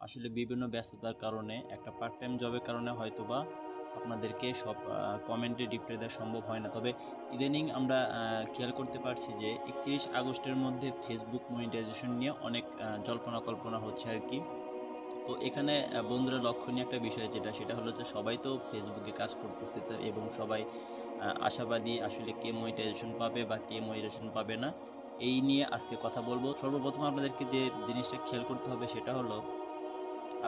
আসলে বিভিন্ন ব্যস্ততার কারণে, একটা পার্ট টাইম জবের কারণে হয়তোবা আপনাদেরকে সব কমেন্টে রিপ্লাই দেওয়া সম্ভব হয় না। তবে ইদানিং আমরা খেয়াল করতে পারছি যে, একত্রিশ আগস্টের মধ্যে ফেসবুক মনিটাইজেশন নিয়ে অনেক জল্পনা কল্পনা হচ্ছে আর কি। তো এখানে বন্ধুরা লক্ষণীয় একটা বিষয় যেটা, সেটা হলো যে সবাই তো ফেসবুকে কাজ করতেছে এবং সবাই আশাবাদী আসলে কে মনিটাইজেশন পাবে বা কে মনিটাইজেশন পাবে না। এই নিয়ে আজকে কথা বলব। সর্বপ্রথম আপনাদেরকে যে জিনিসটা খেয়াল করতে হবে সেটা হলো,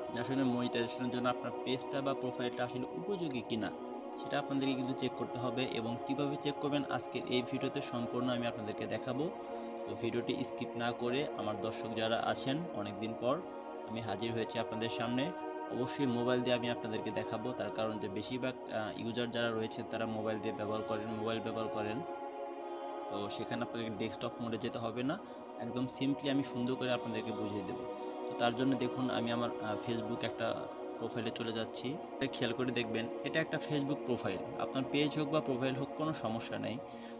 আপনি আসলে মনিটাইজেশনের জন্য আপনার পেজটা বা প্রোফাইলটা আসলে উপযোগী কিনা, সেটা আপনাদেরকে কিন্তু চেক করতে হবে এবং কীভাবে চেক করবেন আজকের এই ভিডিওতে সম্পূর্ণ আমি আপনাদেরকে দেখাবো। তো ভিডিওটি স্কিপ না করে আমার দর্শক যারা আছেন অনেক দিন পর আমি হাজির হয়েছি আপনাদের সামনে। অবশ্যই মোবাইল দিয়ে আমি আপনাদেরকে দেখাবো, তার কারণ যে বেশিরভাগ ইউজার যারা রয়েছে তারা মোবাইল দিয়ে ব্যবহার করেন মোবাইল ব্যবহার করেন। তো সেখানে আপনাকে ডেস্কটপ মোডে যেতে হবে না। একদম সিম্পলি আমি সুন্দর করে আপনাদেরকে বুঝিয়ে দেবো। তো তার জন্য দেখুন, আমি আমার ফেসবুক একটা প্রোফাইলে চলে যাচ্ছি। এটা খেয়াল করে দেখবেন, এটা একটা ফেসবুক প্রোফাইল আপনার পেজ হোক বা প্রোফাইল হোক, কোনো সমস্যা নেই।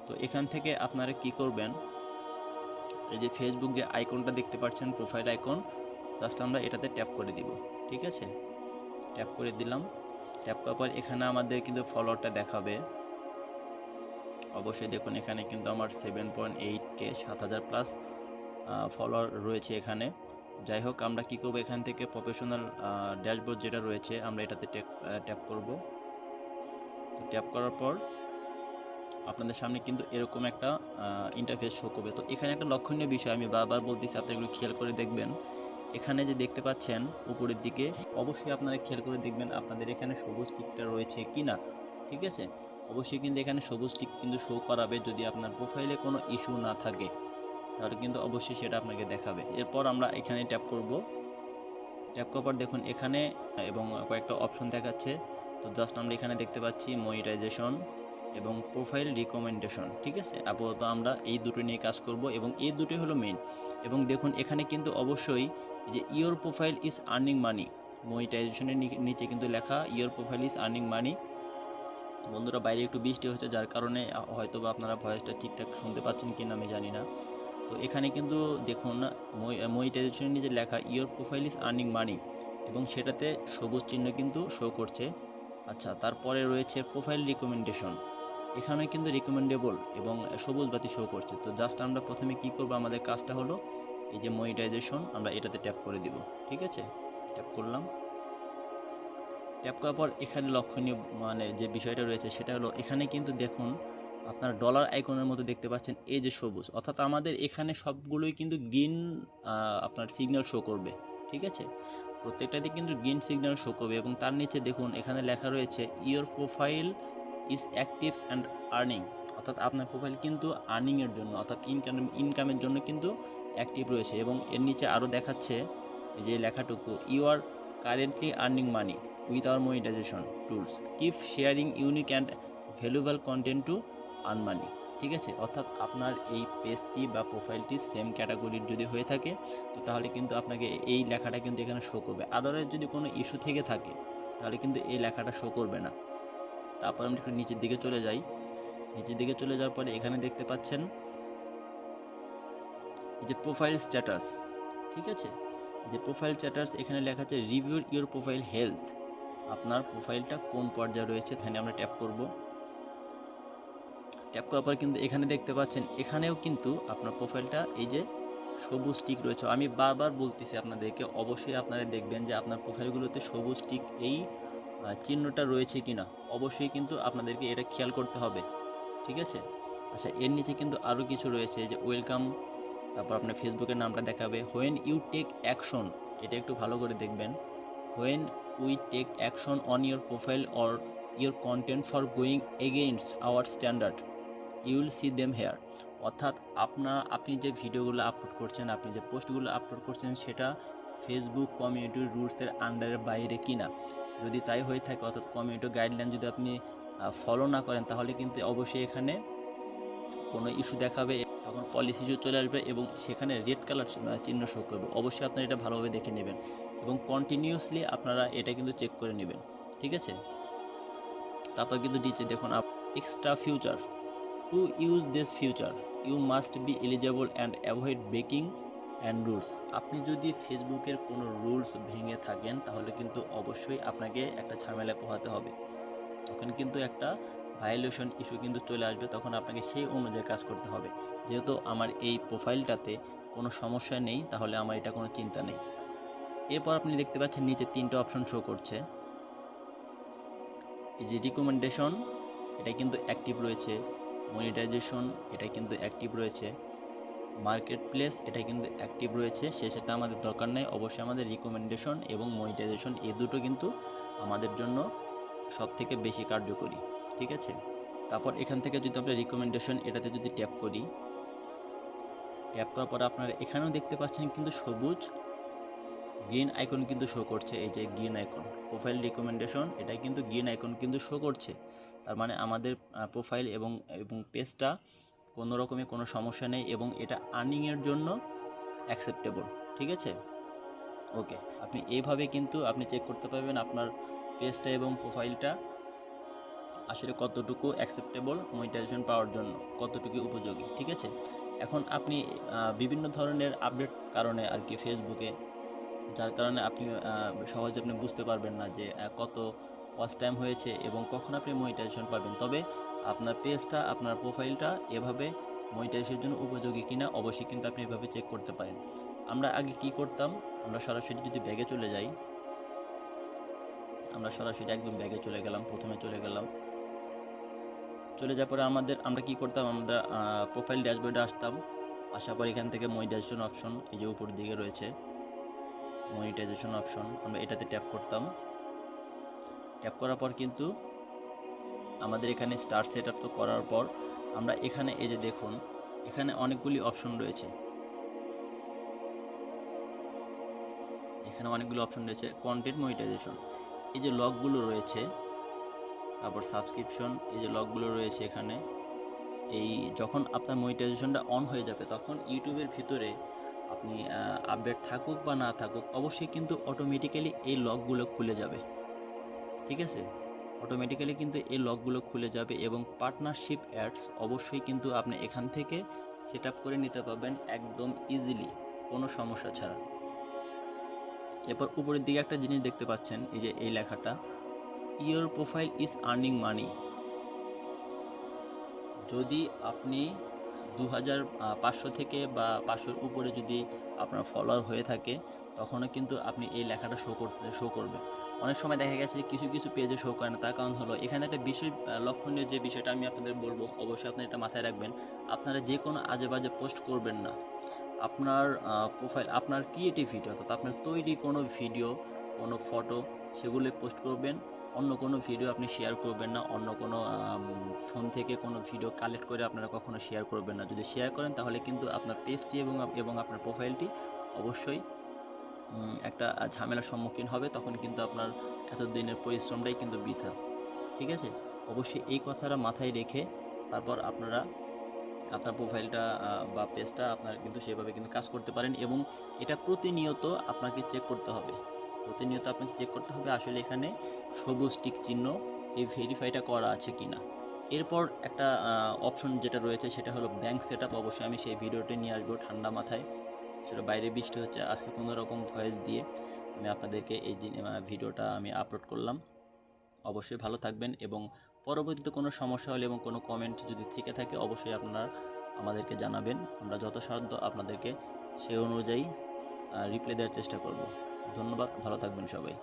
তো এখান থেকে আপনারা কি করবেন? এই যে ফেসবুক যে আইকনটা দেখতে পাচ্ছেন প্রোফাইল আইকন জাস্ট আমরা এটাতে ট্যাপ করে দিব। ঠিক আছে? ট্যাপ করে দিলাম। ট্যাপ করার পর এখানে আমাদের কিন্তু ফলোয়ারটা দেখাবে। অবশ্যই দেখুন, এখানে কিন্তু আমার সেভেন পয়েন্ট এইট কে সাত হাজার প্লাস ফলোয়ার রয়েছে এখানে। যাই হোক, আমরা কী করব? এখান থেকে প্রফেশনাল ড্যাশবোর্ড যেটা রয়েছে, আমরা এটাতে ট্যাপ করব। তো ট্যাপ করার পর আপনাদের সামনে কিন্তু এরকম একটা ইন্টারফেস শো করবে। তো এখানে একটা লক্ষণীয় বিষয় আমি বারবার বলতেছি, আপনারা এগুলো খেয়াল করে দেখবেন। এখানে যে দেখতে পাচ্ছেন, উপরের দিকে, অবশ্যই আপনারা খেয়াল করে দেখবেন আপনাদের এখানে সবুজ টিকটা রয়েছে কি না ঠিক আছে? অবশ্যই কিন্তু এখানে সবুজ টিক কিন্তু শো করাবে যদি আপনার প্রোফাইলে কোনো ইস্যু না থাকে। তাহলে কিন্তু অবশ্যই সেটা আপনাকে দেখাবে। এরপর আমরা এখানে ট্যাপ করব। ট্যাপ করার দেখুন এখানে এবং কয়েকটা অপশন দেখাচ্ছে। তো জাস্ট আমরা এখানে দেখতে পাচ্ছি মনিটাইজেশন এবং প্রোফাইল রিকমেন্ডেশন ঠিক আছে? আপাতত আমরা এই দুটো নিয়ে কাজ করব এবং এই দুটোই হলো মেইন এবং দেখুন এখানে কিন্তু অবশ্যই যে your profile is earning money মনিটাইজেশনের নিচে কিন্তু লেখা your profile is earning money বন্ধুরা বাইরে একটু বৃষ্টি হচ্ছে, যার কারণে হয়তো বা আপনারা ভয়েসটা ঠিকঠাক শুনতে পাচ্ছেন কিনা আমি জানি না। তো এখানে কিন্তু দেখুন মনিটাইজেশনের নিচে লেখা your profile is earning money এবং সেটাতে সবুজ চিহ্ন কিন্তু শো করছে। আচ্ছা তারপরে রয়েছে প্রোফাইল রিকমেন্ডেশন এখানে কিন্তু রিকমেন্ডেবল এবং সবুজ বাতি শো করছে। তো জাস্ট আমরা প্রথমে কি করব, আমাদের কাজটা হলো, এই যে মনিটাইজেশন আমরা এটাতে ট্যাপ করে দিব। ঠিক আছে? ট্যাপ করলাম। ট্যাপ করার পর এখানে লক্ষণীয় মানে যে বিষয়টা রয়েছে সেটা হলো, এখানে কিন্তু দেখুন আপনার ডলার আইকনের মতো দেখতে পাচ্ছেন, এই যে সবুজ। অর্থাৎ আমাদের এখানে সবগুলোই কিন্তু গ্রিন আপনার সিগন্যাল শো করবে, ঠিক আছে? প্রত্যেকটাতে কিন্তু গ্রিন সিগন্যাল শো করবে এবং তার নিচে দেখুন, এখানে লেখা রয়েছে your profile is active and earning অর্থাৎ আপনার প্রোফাইল কিন্তু আর্নিংয়ের জন্য, অর্থাৎ ইনকাম ইনকামের জন্য কিন্তু অ্যাক্টিভ রয়েছে এবং এর নিচে আরও দেখাচ্ছে যে লেখাটুকু you are currently earning money with our monetization tools keep sharing unique and valuable content to earn money ঠিক আছে? অর্থাৎ আপনার এই পেজটি বা প্রোফাইলটি সেম ক্যাটাগরির যদি হয়ে থাকে, তো তাহলে কিন্তু আপনাকে এই লেখাটা কিন্তু এখানে শো করবে। আদারের যদি কোনো ইস্যু থেকে থাকে, তাহলে কিন্তু এই লেখাটা শো করবে না। তারপর আমরা একটু নিচের দিকে চলে যাই। নিচের দিকে চলে যাওয়ার পরে এখানে দেখতে পাচ্ছেন এই যে প্রোফাইল স্ট্যাটাস ঠিক আছে? এই যে প্রোফাইল স্ট্যাটাস এখানে লেখা আছে রিভিউ ইউর প্রোফাইল হেলথ আপনার প্রোফাইলটা কোন পর্যায়ে রয়েছে এখানে আমরা ট্যাপ করব। ট্যাপ করার পর কিন্তু এখানে দেখতে পাচ্ছেন, এখানেও কিন্তু আপনার প্রোফাইলটা এই যে সবুজ টিক রয়েছে। আমি বারবার বলতেছি আপনাদেরকে, অবশ্যই আপনারা দেখবেন যে আপনার প্রোফাইলগুলোতে সবুজ টিক এই চিহ্নটা রয়েছে কি না অবশ্যই কিন্তু আপনাদেরকে এটা খেয়াল করতে হবে, ঠিক আছে? আচ্ছা এর নিচে কিন্তু আরও কিছু রয়েছে, যে ওয়েলকাম তারপর আপনার ফেসবুকের নামটা দেখাবে হোয়েন ইউ টেক অ্যাকশন এটা একটু ভালো করে দেখবেন। When we take action on your profile or your content for going against our standard you will see them here অর্থাৎ আপনার, আপনি যে ভিডিওগুলো আপলোড করছেন, আপনি যে পোস্টগুলো আপলোড করছেন, সেটা ফেসবুক কমিউনিটি রুলসের আন্ডারের বাইরে কিনা। যদি তাই হয়ে থাকে, অর্থাৎ কমিউনিটি গাইডলাইন যদি আপনি ফলো না করেন, তাহলে কিন্তু অবশ্যই এখানে কোনো ইস্যু দেখাবে। তখন পলিসি ইস্যু চলে আসবে এবং সেখানে রেড কালার চিহ্ন শো করবে। অবশ্যই আপনারা এটা ভালোভাবে দেখে নেবেন এবং কন্টিনিউয়াসলি আপনারা এটা কিন্তু চেক করে নেবেন, ঠিক আছে? তারপর কিন্তু নিচে দেখুন extra feature to use this feature you must be eligible and avoid breaking and rules আপনি যদি ফেসবুকের কোনো রুলস ভেঙে থাকেন, তাহলে কিন্তু অবশ্যই আপনাকে একটা ঝামেলায় পোহাতে হবে। তখন কিন্তু একটা ভায়োলেশন ইস্যু কিন্তু চলে আসবে, তখন আপনাকে সেই অনুযায়ী কাজ করতে হবে। যেহেতু আমার এই প্রোফাইলটাতে কোনো সমস্যা নেই, তাহলে আমার এটা কোনো চিন্তা নেই। এরপর আপনি দেখতে পাচ্ছেন নিচে তিনটে অপশন শো করছে। এই যে রিকমেন্ডেশন এটা কিন্তু অ্যাক্টিভ রয়েছে। মনিটাইজেশন এটা কিন্তু অ্যাক্টিভ রয়েছে। মার্কেট প্লেস এটা কিন্তু অ্যাক্টিভ রয়েছে। সে সেটা আমাদের দরকার নেই। অবশ্যই আমাদের রিকমেন্ডেশন এবং মনিটাইজেশন এই দুটো কিন্তু আমাদের জন্য সব থেকে বেশি কার্যকরী। ঠিক আছে? তারপর এখান থেকে যদি আমরা রিকমেন্ডেশন এটাতে যদি ট্যাপ করি ট্যাপ করার পর আপনারা এখানেও দেখতে পাচ্ছেন কিন্তু সবুজ গ্রিন আইকন কিন্তু শো করছে, এই যে গ্রিন আইকন প্রোফাইল রিকমেন্ডেশন এটা কিন্তু গ্রিন আইকন কিন্তু শো করছে। তার মানে আমাদের প্রোফাইল এবং এবং পেজটা কোনো রকমের কোনো সমস্যা নেই এবং এটা আর্নিংয়ের জন্য অ্যাকসেপ্টেবল ঠিক আছে? ওকে আপনি এইভাবে কিন্তু আপনি চেক করতে পারবেন আপনার পেজটা এবং প্রোফাইলটা আসলে কতটুকু অ্যাকসেপ্টেবল মনিটাইজেশন পাওয়ার জন্য, কতটুকু উপযোগী, ঠিক আছে? এখন আপনি বিভিন্ন ধরনের আপডেট কারণে আর কি ফেসবুকে যার কারণে আপনি সহজে আপনি বুঝতে পারবেন না যে কত ওয়াচ টাইম হয়েছে এবং কখন আপনি মনিটাইজেশন পাবেন। তবে আপনার পেজটা আপনার প্রোফাইলটা এভাবে মনিটাইজেশনের জন্য উপযোগী কিনা, অবশ্যই কিন্তু আপনি এভাবে চেক করতে পারেন। আমরা আগে কি করতাম? আমরা সরাসরি যদি ব্যাগে চলে যাই আমরা সরাসরি একদম ব্যাগে চলে গেলাম, প্রথমে চলে গেলাম। চলে যাওয়ার পরে আমাদের, আমরা কি করতাম? আমরা প্রোফাইল ড্যাশবোর্ডে আসতাম। আসার পর এখান থেকে মনিটাইজেশন অপশন এই যে উপর দিকে রয়েছে মনিটাইজেশন অপশন আমরা এটাতে ট্যাপ করতাম। ট্যাপ করার পর কিন্তু আমাদের এখানে স্টার সেট আপ তো করার পর আমরা এখানে এই যে দেখুন, এখানে অনেকগুলি অপশন রয়েছে। এখানে অনেকগুলো অপশন রয়েছে কন্টেন্ট মনিটাইজেশন এই যে লকগুলো রয়েছে, তারপর সাবস্ক্রিপশন এই যে লকগুলো রয়েছে এখানে, এই যখন আপনার মনিটাইজেশনটা অন হয়ে যাবে, তখন ইউটিউবের ভিতরে আপনি আপডেট থাকুক বা না থাকুক, অবশ্যই কিন্তু অটোমেটিক্যালি এই লকগুলো খুলে যাবে। ঠিক আছে? অটোমেটিক্যালি কিন্তু এই লকগুলো খুলে যাবে এবং পার্টনারশিপ অ্যাডস অবশ্যই কিন্তু আপনি এখান থেকে সেট করে নিতে পারবেন একদম ইজিলি কোনো সমস্যা ছাড়া। এরপর উপরের দিকে একটা জিনিস দেখতে পাচ্ছেন, এই যে এই লেখাটা your profile is earning money যদি আপনি দু হাজার পাঁচশো থেকে বা পাঁচশোর উপরে যদি আপনার ফলোয়ার হয়ে থাকে, তখনও কিন্তু আপনি এই লেখাটা শো করতে শো করবে অনেক সময় দেখা গেছে কিছু কিছু পেজে শো করে না, তার কারণ হলো এখানে একটা বিষয় লক্ষণীয় যে বিষয়টা আমি আপনাদের বলব, অবশ্যই আপনি এটা মাথায় রাখবেন, আপনারা যে কোনো আজে বাজে পোস্ট করবেন না। আপনার প্রোফাইল আপনার ক্রিয়েটিভিটি অর্থাৎ আপনার তৈরি কোনো ভিডিও কোনো ফটো সেগুলো পোস্ট করবেন। অন্য কোনো ভিডিও আপনি শেয়ার করবেন না। অন্য কোনো ফোন থেকে কোনো ভিডিও কালেক্ট করে আপনারা কখনো শেয়ার করবেন না। যদি শেয়ার করেন, তাহলে কিন্তু আপনার পেজটি এবং এবং আপনার প্রোফাইলটি অবশ্যই একটা ঝামেলার সম্মুখীন হবে। তখন কিন্তু আপনার এতদিনের পরিশ্রমটাই কিন্তু বৃথা। ঠিক আছে? অবশ্যই এই কথাটা মাথায় রেখে তারপর আপনারা আপনার প্রোফাইলটা বা পেজটা আপনার কিন্তু সেভাবে কিন্তু কাজ করতে পারেন এবং এটা প্রতিনিয়ত আপনাকে চেক করতে হবে। প্রতিনিয়ত আপনাকে চেক করতে হবে আসলে এখানে সবুজ টিক চিহ্ন এই ভেরিফাইটা করা আছে কি না এরপর একটা অপশন যেটা রয়েছে সেটা হলো ব্যাংক সেট আপ অবশ্যই আমি সেই ভিডিওটি নিয়ে আসব ঠান্ডা মাথায়। সেটা বাইরে বৃষ্টি হচ্ছে, আজকে কোনো রকম ভয়েস দিয়ে আমি আপনাদেরকে এই দিন ভিডিওটা আমি আপলোড করলাম। অবশ্যই ভালো থাকবেন এবং পরবর্তীতে কোনো সমস্যা হলে এবং কোনো কমেন্ট যদি থেকে থাকে, অবশ্যই আপনারা আমাদেরকে জানাবেন। আমরা যথাসাধ্য আপনাদেরকে সেই অনুযায়ী রিপ্লাই দেওয়ার চেষ্টা করব। ধন্যবাদ, ভালো থাকবেন সবাই।